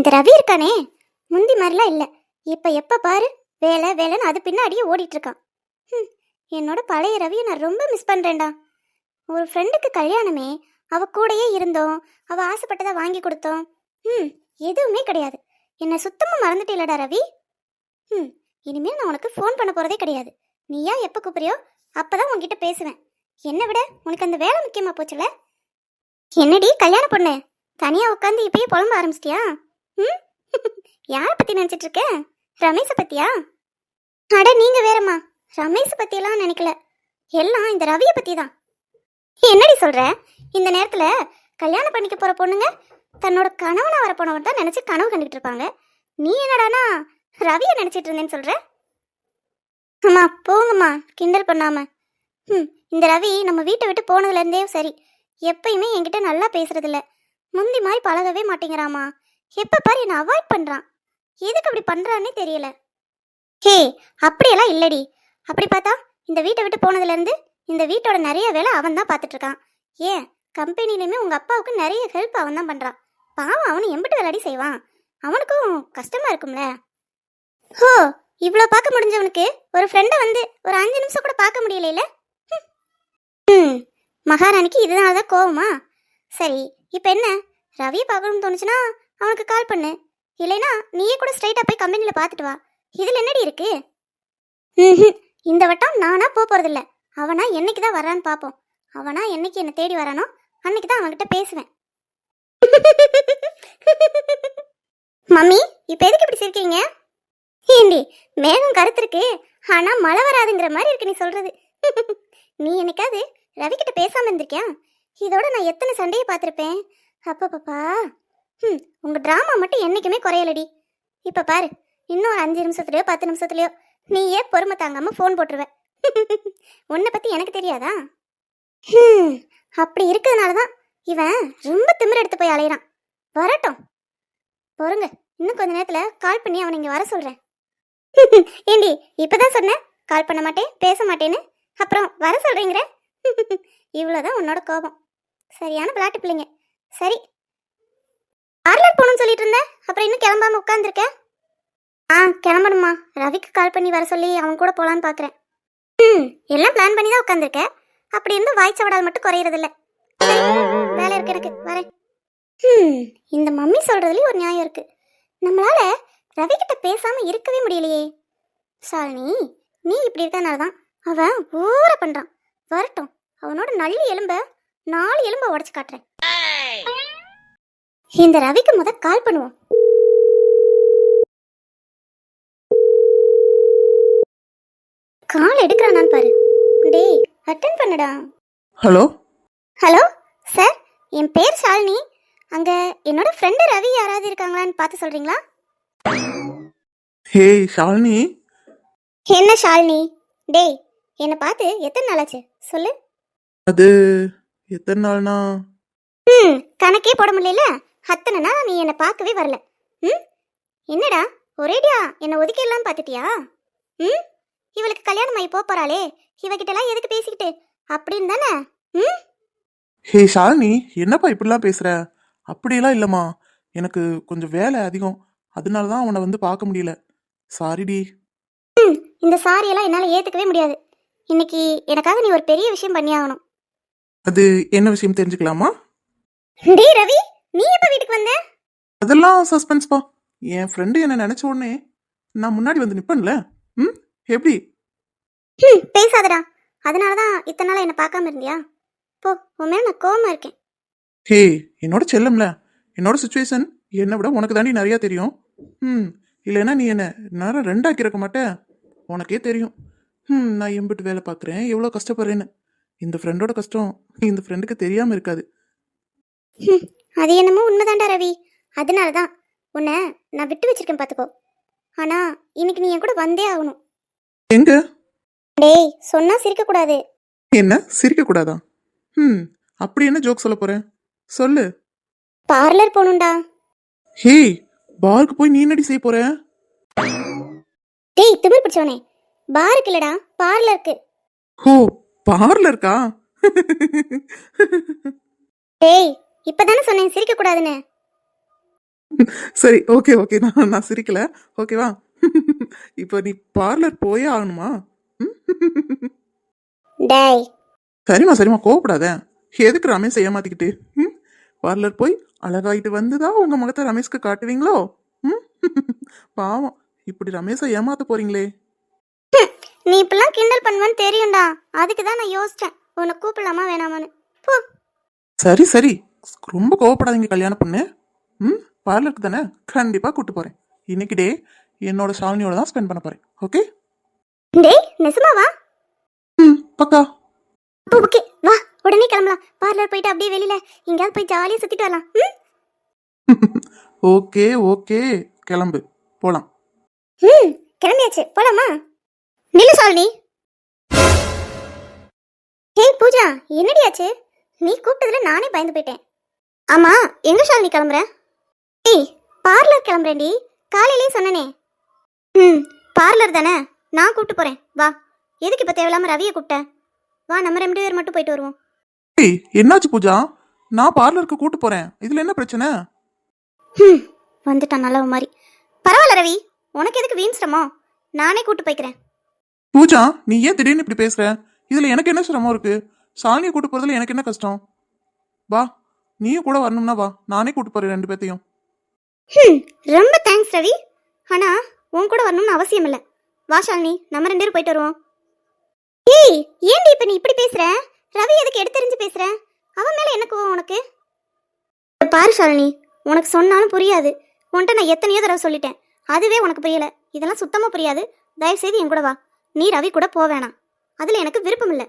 இந்த ரவி இருக்கானே? முந்தி மாதிரிலாம் இல்லை. இப்போ எப்போ பாரு? வேலை வேலைன்னு அது பின்னாடியே ஓடிட்டுருக்கான் ம் என்னோட பழைய ரவியை நான் ரொம்ப மிஸ் பண்ணுறேன்டா ஒரு ஃப்ரெண்டுக்கு கல்யாணமே அவ கூடயே இருந்தோம். அவள் ஆசைப்பட்டதை வாங்கி கொடுத்தோம். ம் எதுவுமே கிடையாது. என்னை சுத்தமாக மறந்துட்டேலடா ரவி. ம் இனிமேல் நான் உனக்கு ஃபோன் பண்ண போகிறதே கிடையாது. நீயா எப்போ கூப்பிடுறியோ அப்போ தான் உன்கிட்ட பேசுவேன். என்னை விட உனக்கு அந்த வேலை முக்கியமாக போச்சுல? என்னடி கல்யாண பொண்ணு? தனியாக உட்காந்து இப்பயே புலம்ப ஆரம்பிச்சிட்டியா? ம்? யாரை பற்றி நினச்சிட்டு இருக்க ரமேஷை பற்றியா அட நீங்கள் வேறம்மா. ரமேஷை பற்றியெல்லாம் நினைக்கல. எல்லாம் இந்த ரவியை பற்றி தான் என்னடி சொல்கிற இந்த நேரத்தில் கல்யாணம் பண்ணிக்க போகிற பொண்ணுங்க தன்னோட கணவனா வர போனவன் தான் நினச்சி கனவு கண்டுகிட்டு இருப்பாங்க. நீ என்னடானா ரவியை நினச்சிட்டு இருந்தேன்னு சொல்கிற அம்மா போங்கம்மா. கிண்டல் பண்ணாம. ம் இந்த ரவி நம்ம வீட்டை விட்டு போனதுலேருந்தே சரி. எப்பயுமே என்கிட்ட நல்லா பேசுறதில்ல. முந்தி மாதிரி பழகவே மாட்டேங்கிறாமா எப்போ பாரு என்னை அவாய்ட் பண்ணுறான் எதுக்கு அப்படி பண்ணுறான்னே தெரியல. ஹே அப்படியெல்லாம் இல்லடி. அப்படி பார்த்தா இந்த வீட்டை விட்டு போனதுலேருந்து இந்த வீட்டோட நிறைய வேலை அவன் தான் பார்த்துட்டு இருக்கான். ஏன்? கம்பெனிலையுமே உங்கள் அப்பாவுக்கு நிறைய ஹெல்ப் அவன் தான் பண்ணுறான் பாவம் அவனு எம்பிட்டு விளையாடி செய்வான். அவனுக்கும் கஷ்டமா இருக்கும்ல. ஹோ இவ்வளோ பார்க்க முடிஞ்சவனுக்கு ஒரு ஃப்ரெண்டை வந்து ஒரு அஞ்சு நிமிஷம் கூட பார்க்க முடியலையில? ம் மகாராணிக்கு இதனால தான் கோவமா? சரி இப்போ என்ன? ரவியை பார்க்கணும்னு தோணுச்சுன்னா அவனுக்கு கால் பண்ணு. இல்லைனா நீயே கூட ஸ்ட்ரைட்டாக போய் கம்பெனியில் பார்த்துட்டு வா. இதில் என்னடி இருக்கு? ம்ஹும். இந்த வட்டம் நானா போக போகிறதில்ல அவனா என்னைக்கு தான் வரான்னு பார்ப்போம் அவனா என்னைக்கு என்னை தேடி வரானோ அன்னைக்கு தான் அவன்கிட்ட பேசுவேன். மம்மி இப்போ எதுக்கு இப்படி சிரிக்கிறீங்க? ஏண்டி மேகம் கருத்திருக்கு. ஆனால் மழை வராதுங்கிற மாதிரி இருக்கு நீ சொல்கிறது நீ என்னைக்காவது ரவி பேசாமல் இருந்திருக்கியா? இதோட நான் எத்தனை சண்டையை பார்த்துருப்பேன்? அப்பப்பப்பா. ம் உங்கள் ட்ராமா மட்டும் என்றைக்குமே குறையலடி. இப்போ பாரு இன்னும் ஒரு அஞ்சு நிமிஷத்துலையோ பத்து நிமிஷத்துலயோ நீயே பொறுமை தாங்காமல் ஃபோன் போட்டுருவ உன்னை பற்றி எனக்கு தெரியாதா? ம் அப்படி இருக்கிறதுனால தான் இவன் ரொம்ப திமிர் எடுத்து போய் அலையிறான். வரட்டும். பொறுங்க இன்னும் கொஞ்ச நேரத்தில் கால் பண்ணி அவனை இங்கே வர சொல்கிறேன் ஏண்டி இப்பதான் சொன்னேன் கால் பண்ண மாட்டேன் பேச மாட்டேன்னு. அப்புறம் வர சொல்கிறீங்கிற இவ்வளோதான் உன்னோட கோபம். சரியான விளையாட்டு பிள்ளைங்க. சரி பார்லர் போகணும்னு சொல்லிட்டு இருந்தேன். அப்புறம் இன்னும் கிளம்பாம உட்காந்துருக்கேன் ஆ கிளம்பணுமா ரவிக்கு கால் பண்ணி வர சொல்லி அவன் கூட போகலான்னு பார்க்குறேன் ம் எல்லாம் பிளான் பண்ணி தான் உட்காந்துருக்கேன் அப்படி இருந்து வாய்ச்சவடால் மட்டும் குறையறதில்ல. வேலை இருக்கு எனக்கு. வரேன். ம் இந்த மம்மி சொல்றதுலயும் ஒரு நியாயம் இருக்கு. நம்மளால ரவி கிட்ட பேசாம இருக்கவே முடியலையே. சாலினி நீ இப்படி இருக்கனால தான் அவன் ஊற பண்றான். வரட்டும். அவனோட நல்லி எலும்ப நாலு எலும்ப உடச்சு காட்டுறேன். இந்த ரவிக்கு முத கால் பண்ணுவோம். கால் எடுக்கிறானான்னு பாரு. டேய் அட்டன் பண்ணுடா. ஹலோ? ஹலோ சார் என் பேர் ஷாலினி. அங்க என்னோட ஃப்ரெண்டு ரவி யாராவது இருக்காங்களான்னு பார்த்து சொல்றீங்களா? ஹே ஷாலினி? என்ன ஷாலினி? டேய் என்னை பார்த்து எத்தனை நாளாச்சு? சொல்லு. அது எத்தனை நாள்னா? ம் கணக்கே போட முடியல. அத்தனை நாள் நீ என்னை பார்க்கவே வரல. ம்? என்னடா? ஒரேடியா? என்னை ஒதுக்கிடலாம் பார்த்துட்டியா? ம்? இவளுக்கு கல்யாணம் ஆகி போறாளே. இவகிட்டலாம் எதுக்கு பேசிக்கிட்டு? அப்படின்னு தானே? ம்? ஹே ஷாலினி என்னப்பா இப்படிலாம் பேசுற? அப்படியெல்லாம் இல்லைம்மா. எனக்கு கொஞ்சம் வேலை அதிகம். அதனால தான் உன்னை வந்து பார்க்க முடியல. சாரிடி. ம் இந்த சாரியெல்லாம் என்னால் ஏற்றுக்கவே முடியாது. இன்னைக்கு எனக்காக நீ ஒரு பெரிய விஷயம் பண்ணியாகணும். அது என்ன விஷயம் தெரிஞ்சுக்கலாமா? டேய் ரவி! நீ எப்போ வீட்டுக்கு வந்த? அதெல்லாம் சஸ்பென்ஸ்ப்பா என் ஃப்ரெண்டு என்னை நினச்ச உடனே நான் முன்னாடி வந்து நிப்பேன்ல. ம்? எப்படி? ம் பேசாதடா. அதனால தான் இத்தனை நாள் என்னை பார்க்காம இருந்தியா? போ உன் மேலே நான் கோவமா இருக்கேன். ஹே என்னோட செல்லம்ல. என்னோட சுச்சுவேஷன் என்னை விட உனக்கு தாண்டி நிறையா தெரியும். ம் இல்லைன்னா நீ என்ன நேரம் ரெண்டாக்கி இருக்க மாட்டே. உனக்கே தெரியும். ம் நான் எம்பிட்டு வேலை பார்க்குறேன். எவ்வளோ கஷ்டப்படுறேன்னு. இந்த ஃப்ரெண்டோட கஷ்டம் இந்த ஃப்ரெண்டுக்கு தெரியாமல் இருக்காது. அது என்னமோ உண்மைதான்டா ரவி. அதனால தான் உன்னை நான் விட்டு வச்சிருக்கேன் பார்த்துக்கோ ஆனால் இன்னைக்கு நீ என் கூட வந்தே ஆகணும். எங்க? டேய் சொன்னா சிரிக்கக்கூடாது என்ன? சிரிக்கக்கூடாதா ம் அப்படி என்ன ஜோக் சொல்ல போகிறேன் சொல்லு. பார்லர் போகணும்டா. ஹே பாருக்கு போய் நீ என்னடி செய்ய போற? டேய் திமிர் பிடிச்சவனே. பாருக்கு இல்லடா பார்லருக்கு. ஹோ பார்லருக்கா? டேய் இப்பதானே சொன்னேன் சிரிக்கக்கூடாதுன்னு சரி ஓகே ஓகே நான் நான் சிரிக்கல. ஓகேவா இப்போ நீ பார்லர் போயே ஆகணுமா? டேய். சரிம்மா சரிம்மா கோவப்படாத. எதுக்கு ரமேஷ் ஏமாத்திக்கிட்டு? ம்? பார்லர் போய் அழகாயிட்டு வந்துதான் உங்க முகத்தை ரமேஷ்க்கு காட்டுவீங்களோ? ம்? பாவம். இப்படி ரமேஷை ஏமாத்த போறீங்களே. நீ இப்பெல்லாம் கிண்டல் பண்ணுவேன்னு தெரியும்டா. அதுக்கு தான் நான் யோசிச்சேன். உன்னை கூப்பிடலாமா வேணாமான்னு. போ. சரி சரி. ரொம்ப கோவப்படாதீங்க கல்யாண பொண்ணு. ம்? பார்லருக்கு தானே? கண்டிப்பாக கூட்டு போகிறேன் இன்னைக்கு டே என்னோட ஷாலினியோட தான் ஸ்பெண்ட் பண்ண போகிறேன் ஓகே டேய் நெசமாவா ம் பக்கா. ஓகே. வா உடனே கிளம்பலாம். பார்லர் போயிட்டு அப்படியே வெளியில எங்கேயாவது போய் ஜாலியாக சுத்திட்டு வரலாம். ம்? ஓகே ஓகே கிளம்பு. போகலாம் ம் கிளம்பியாச்சு. போலாமா? நில்லு சாலினி. ஹேய் பூஜா என்னடி ஆச்சு? நீ கூப்பிட்டதுல நானே பயந்து போயிட்டேன். ஆமா எங்க ஷாலினி கிளம்புற? ஏய் பார்லர் கிளம்புறேன்டி. காலையிலேயே சொன்னனே. ம் பார்லர் தானே? நான் கூப்பிட்டு போறேன். வா. எதுக்கு இப்போ தேவையில்லாம ரவியை கூப்பிட்டேன் வா நம்ம ரெண்டு பேர் மட்டும் போயிட்டு வருவோம். ஏய் என்னாச்சு பூஜா? நான் பார்லருக்கு கூட்டு போகிறேன் இதில் என்ன பிரச்சனை? ம் வந்துட்டான் நல்லவ மாதிரி பரவாயில்ல ரவி உனக்கு எதுக்கு வீண் சிரமம்? நானே கூட்டு போய்க்கிறேன். பூஜா நீ ஏன் திடீர்னு இப்படி பேசுற? இதில் எனக்கு என்ன சிரமம் இருக்கு? ஷாலினியை கூட்டு போகிறதுல எனக்கு என்ன கஷ்டம்? வா நீயும் கூட வரணும்னா வா. நானே கூட்டு போகிறேன் ரெண்டு பேர்த்தையும் ஹம், ரொம்ப தேங்க்ஸ் ரவி. ஆனா உன் கூட வரணும்னு அவசியம் இல்லை. வா ஷாலினி. நம்ம ரெண்டு பேரும் போயிட்டு வருவோம். ஏய் ஏன்டி இப்ப நீ இப்படி பேசுற? ரவி எதுக்கு எடுத்தெறிஞ்சு பேசுற? அவன் மேல என்ன கோவம் உனக்கு? பாரு ஷாலினி. உனக்கு சொன்னாலும் புரியாது. உன்கிட்ட நான் எத்தனையோ தடவை சொல்லிட்டேன். அதுவே உனக்கு புரியல. இதெல்லாம் சுத்தமா புரியாது. தயவு செய்து என் கூட வா. நீ ரவி கூட போக வேணாம். அதுல எனக்கு விருப்பம் இல்லை.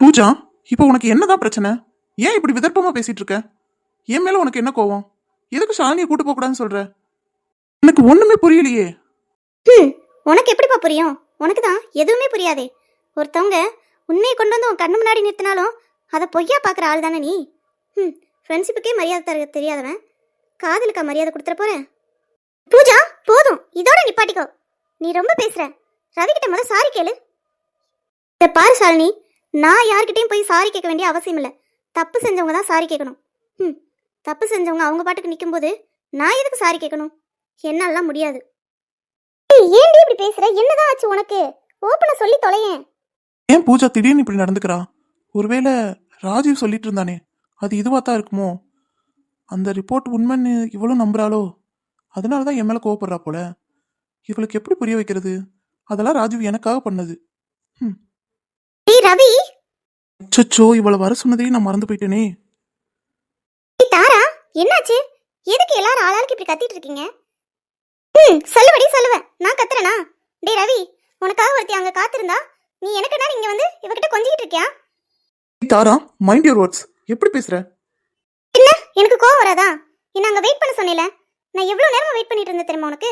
பூஜா இப்போ உனக்கு என்னதான் பிரச்சனை? ஏன் இப்படி விதர்ப்பமா பேசிட்டு இருக்க? என் மேல உனக்கு என்ன கோவம்? எதுக்கு ஷாலினியை கூட்டு போக கூடாதுன்னு சொல்ற? எனக்கு ஒண்ணுமே புரியலையே. ம் உனக்கு எப்படிப்பா புரியும்? உனக்கு தான் எதுவுமே புரியாதே. ஒருத்தவங்க உண்மையை கொண்டு வந்து உன் கண்ணு முன்னாடி நிறுத்தினாலும் அதை பொய்யா பார்க்குற ஆள் தானே நீ? ம் ஃப்ரெண்ட்ஷிப்புக்கே மரியாதை தர தெரியாதவன். காதலுக்கா மரியாதை கொடுத்துட போகிறேன் பூஜா போதும். இதோட நிப்பாட்டிக்கோ. நீ ரொம்ப பேசுற. ரவிக்கிட்ட கிட்ட சாரி கேளு. இந்த பாரு சாலினி நான் யார்கிட்டயும் போய் சாரி கேட்க வேண்டிய அவசியம் இல்லை தப்பு செஞ்சவங்க தான் சாரி கேட்கணும். ம் தப்பு செஞ்சவங்க அவங்க பாட்டுக்கு நிக்கும்போது நான் எதுக்கு சாரி கேட்கணும்? என்னாலாம் முடியாது. ஏன்டி இப்படி பேசுற? என்னதான் ஆச்சு உனக்கு? ஓப்பனா சொல்லி தொலையேன். ஏன் பூஜா திடீர்னு இப்படி நடந்துக்கிறா? ஒருவேளை ராஜீவ் சொல்லிட்டு இருந்தானே அது இதுவா தான் இருக்குமோ? அந்த ரிப்போர்ட் உண்மைன்னு இவ்வளோ நம்புறாளோ? அதனால தான் என் மேலே கோவப்படுறா போல. இவளுக்கு எப்படி புரிய வைக்கிறது? அதெல்லாம் ராஜீவ் எனக்காக பண்ணது. டேய் ரவி! அச்சச்சோ இவளை வர சொன்னதையும் நான் மறந்து போயிட்டேனே. டேய் தாரா என்னாச்சு? எதுக்கு எல்லாரும் ஆளாளுக்கு இப்படி கத்திட்டு இருக்கீங்க? ம் சொல்லுவடி சொல்லுவேன் நான் கத்துறேனா? டேய் ரவி உனக்காக ஒருத்தி அங்க காத்திருந்தா நீ எனக்கு என்ன இங்க வந்து இவகிட்ட கொஞ்சிக்கிட்டு இருக்கியா? தாரா மைண்ட் யுவர் வேர்ட்ஸ் எப்படி பேசுற? என்ன? எனக்கு கோவம் வராதா? என்ன அங்க வெயிட் பண்ண சொன்னேல? நான் எவ்வளவு நேரமா வெயிட் பண்ணிட்டு இருந்தேன் தெரியுமா உனக்கு?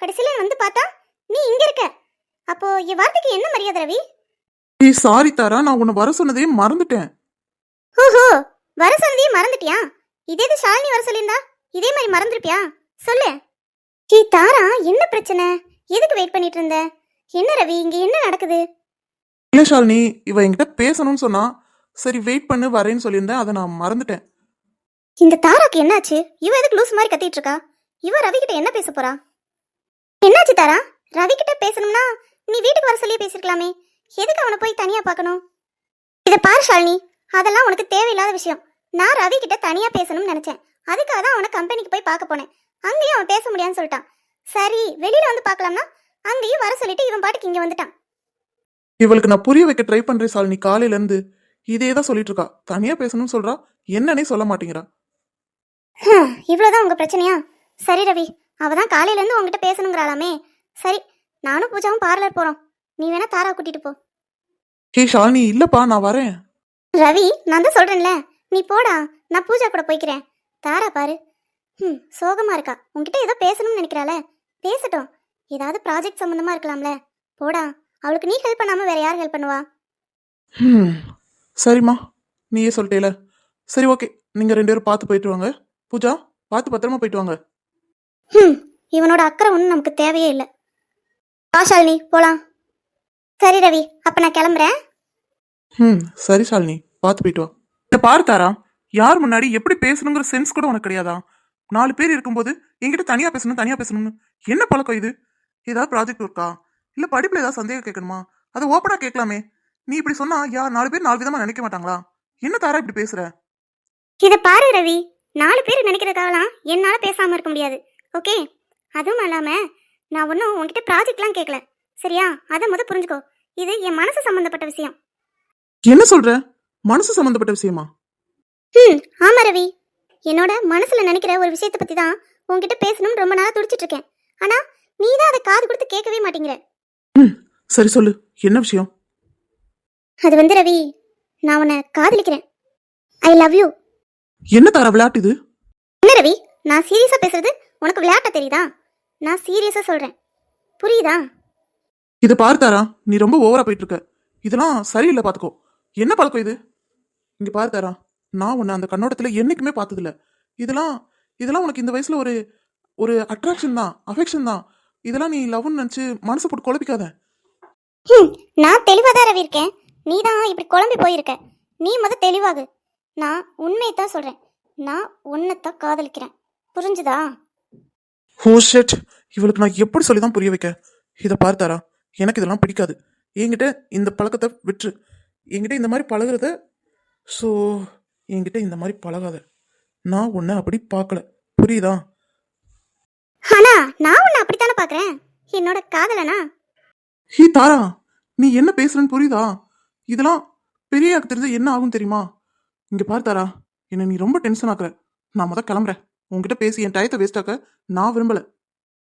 கடைசியில வந்து பார்த்தா நீ இங்க இருக்க. அப்போ என் வார்த்தைக்கு என்ன மரியாதை ரவி? ஏய் சாரி தாரா நான் உன்னை வர சொன்னதையே மறந்துட்டேன். ஓஹோ வர சொன்னதையே மறந்துட்டியா? இதே இது ஷாலினி வர சொல்லியிருந்தா இதே மாதிரி மறந்துருப்பியா? சொல்லு. ஹே தாரா என்ன பிரச்சனை? எதுக்கு வெயிட் பண்ணிட்டு இருந்த? என்ன ரவி இங்க என்ன நடக்குது? இல்லை ஷாலினி இவ என்கிட்ட பேசணும்னு சொன்னா சரி வெயிட் பண்ணு வரேன்னு சொல்லியிருந்தேன் அதை நான் மறந்துட்டேன். இந்த தாராக்கு என்னாச்சு? இவ எதுக்கு லூஸ் மாதிரி கத்திட்டு இருக்கா? இவ ரவி கிட்ட என்ன பேச போறா? என்னாச்சு தாரா? ரவி கிட்ட பேசணும்னா நீ வீட்டுக்கு வர சொல்லி பேசிருக்கலாமே எதுக்கு அவனை போய் தனியா பார்க்கணும்? இத பாரு ஷாலினி. அதெல்லாம் உனக்கு தேவையில்லாத விஷயம். நான் ரவி கிட்ட தனியா பேசணும்னு நினைச்சேன். அதுக்காக தான் அவனை கம்பெனிக்கு போய் பார்க்க போனேன். அங்கேயும் அவன் பேச முடியாதுன்னு சொல்லிட்டான். சரி வெளியில வந்து பார்க்கலாம்னா? அங்கேயும் வர சொல்லிட்டு இவன் பாட்டுக்கு இங்க வந்துட்டான். இவளுக்கு நான் புரிய வைக்க ட்ரை பண்றேன் ஷாலினி. காலையில இருந்து இதே தான் சொல்லிட்டு இருக்கா. தனியா பேசணும்னு சொல்றா? என்னன்னே சொல்ல மாட்டேங்கிறா. இவ்வளவுதான் உங்க பிரச்சனையா? சரி ரவி. அவ தான் காலையில இருந்து உங்ககிட்ட பேசணுங்கிறாளாமே சரி நானும் பூஜாவும் பார்லர் போறோம். நீ வேணா தாரா கூட்டிட்டு போ. ஹே ஷாலினி இல்லப்பா நான் வரேன். ரவி நான் தான் சொல்றேன்ல. நீ போடா. நான் பூஜா கூட போய்க்கிறேன். தாரா பாரு. ம் சோகமா இருக்கா. உன்கிட்ட ஏதோ பேசணும்னு நினைக்கிறாளே. பேசட்டும். ஏதாவது ப்ராஜெக்ட் சம்மந்தமா இருக்கலாம்ல. போடா. அவளுக்கு நீ ஹெல்ப் பண்ணாம வேற யார் ஹெல்ப் பண்ணுவா? ஹம், சரிம்மா. நீயே சொல்லிட்டேல. சரி ஓகே. நீங்க ரெண்டு பேரும் பார்த்து போயிட்டு வாங்க. பூஜா பார்த்து பத்திரமா போயிட்டு வாங்க. ம் இவனோட அக்கறை ஒன்றும் நமக்கு தேவையே இல்லை. ஆஷாலினி போலாம். சரி ரவி அப்ப நான் கிளம்புறேன். ம் சரி ஷாலினி பார்த்து போயிட்டு வா. இதை பாரு தாரா யார் முன்னாடி எப்படி பேசணுங்கிற சென்ஸ் கூட உனக்கு கிடையாதா? நாலு பேர் இருக்கும்போது என்கிட்ட தனியா பேசணும் தனியா பேசணும்னு. என்ன பழக்கம் இது? ஏதாவது ப்ராஜெக்ட் இருக்கா இல்ல படிப்புல ஏதாவது சந்தேகம் கேட்கணுமா? அதை ஓப்பனா கேட்கலாமே. நீ இப்படி சொன்னா யா நாலு பேர் நாலு விதமா நினைக்க மாட்டாங்களா? என்ன தாரா இப்படி பேசுற? இதை பாரு ரவி நாலு பேர் நினைக்கிறதுக்காகலாம் என்னால் பேசாமல் இருக்க முடியாது. ஓகே அதுவும் இல்லாமல் நான் ஒன்றும் உன்கிட்ட ப்ராஜெக்ட்லாம் கேட்கல சரியா? அதை முத புரிஞ்சுக்கோ. இது என் மனசு சம்மந்தப்பட்ட விஷயம். என்ன சொல்ற? மனசு சம்பந்தப்பட்ட விஷயமா? ம் ஆமாம் ரவி. என்னோட மனசில் நினைக்கிற ஒரு விஷயத்தை பற்றி தான் உன்கிட்ட பேசணும்னு ரொம்ப நாளாக துடிச்சிட்டு இருக்கேன். ஆனால் நீ தான் அதை காது கொடுத்து கேட்கவே மாட்டேங்கிற. ம் சரி சொல்லு. என்ன விஷயம்? அது வந்து ரவி நான் உன்னை காதலிக்கிறேன். ஐ லவ் யூ என்ன தாரா விளையாட்டு இது? என்ன ரவி நான் சீரியஸாக பேசுறது உனக்கு விளையாட்ட தெரியுதா? நான் சீரியஸாக சொல்கிறேன் புரியுதா? இதை பாரு தாரா நீ ரொம்ப ஓவரா போயிட்டு இருக்க. இதெல்லாம் சரியில்லை பாத்துக்கோ. என்ன பழக்கம் இது? இங்க பாரு தாரா நான் உன்னை அந்த கண்ணோட்டத்துல என்னைக்குமே பார்த்ததில்ல. இதெல்லாம் இதெல்லாம் உனக்கு இந்த வயசுல ஒரு ஒரு அட்ராக்ஷன் தான் அஃபெக்ஷன் தான். இதெல்லாம் நீ லவ்னு நினைச்சு மனசை போட்டு குழப்பிக்காத. நான் தெளிவாக தான் ரவி இருக்கேன். நீ தான் இப்படி குழம்பி போயிருக்க. நீ முத தெளிவாகு. நான் உண்மையை தான் சொல்கிறேன் நான் உன்னைத்தான் காதலிக்கிறேன். புரிஞ்சுதா? ஓ ஷெட் இவளுக்கு நான் எப்படி சொல்லி தான் புரிய வைக்க? இதை பாரு தாரா எனக்கு இதெல்லாம் பிடிக்காது. என்கிட்ட இந்த பழக்கத்தை விட்டுரு என்கிட்ட இந்த மாதிரி பழகுறத ஸோ என்கிட்ட இந்த மாதிரி பழகாத. நான் உன்னை அப்படி பார்க்கல புரியுதா? ஆனா நான் உன்னை அப்படித்தானே பார்க்குறேன் என்னோட காதலனா? ஹீ தாரா நீ என்ன பேசுறன்னு புரியுதா? இதெல்லாம் பெரிய ஆக்கு தெரிஞ்ச என்ன ஆகும் தெரியுமா? இங்க பாரு தாரா என்ன நீ ரொம்ப டென்ஷன் ஆக்குற. நான் முத கிளம்புறேன். உன்கிட்ட பேசி என் டயத்தை வேஸ்ட் ஆக்க நான் விரும்பல.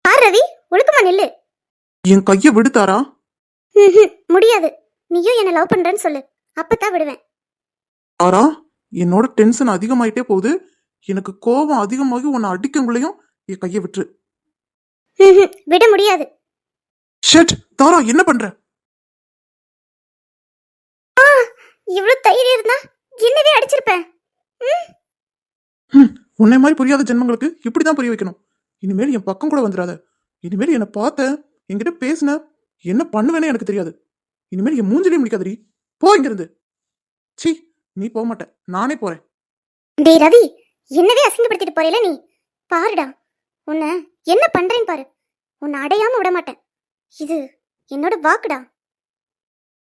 பார் ரவி ஒழுக்கமா நில்லு. என் கையை விடு தாரா ம்ஹும், முடியாது. நீயும் என்னை லவ் பண்றேன்னு சொல்லு. அப்பதான் விடுவேன். தாரா என்னோட டென்ஷன் அதிகமாயிட்டே போகுது. எனக்கு கோபம் அதிகமாகி உன்னை அடிக்கங்குள்ளேயும் என் கையை விட்டுரு. விட முடியாது. ஷெட் தாரா என்ன பண்ற? இவ்வளவு தைரியம் இருந்தா என்னவே அடிச்சிருப்பேன். உன்னை மாதிரி புரியாத ஜென்மங்களுக்கு இப்படிதான் புரிய வைக்கணும். இனிமேல் என் பக்கம் கூட வந்துடாத. இனிமேல் என்னை பார்த்த என்கிட்ட பேசின என்ன பண்ணுவேன்னு எனக்கு தெரியாது. இனிமேல் என் மூஞ்சிலையும் முடிக்காதடி போ இங்கிருந்து. சி நீ போக மாட்ட. நானே போறேன். டேய் ரவி என்னவே அசிங்கப்படுத்திட்டு போறேல நீ? பாருடா. உன்னை என்ன பண்றேன்னு பாரு. உன்னை அடையாம விட மாட்டேன். இது என்னோட வாக்குடா.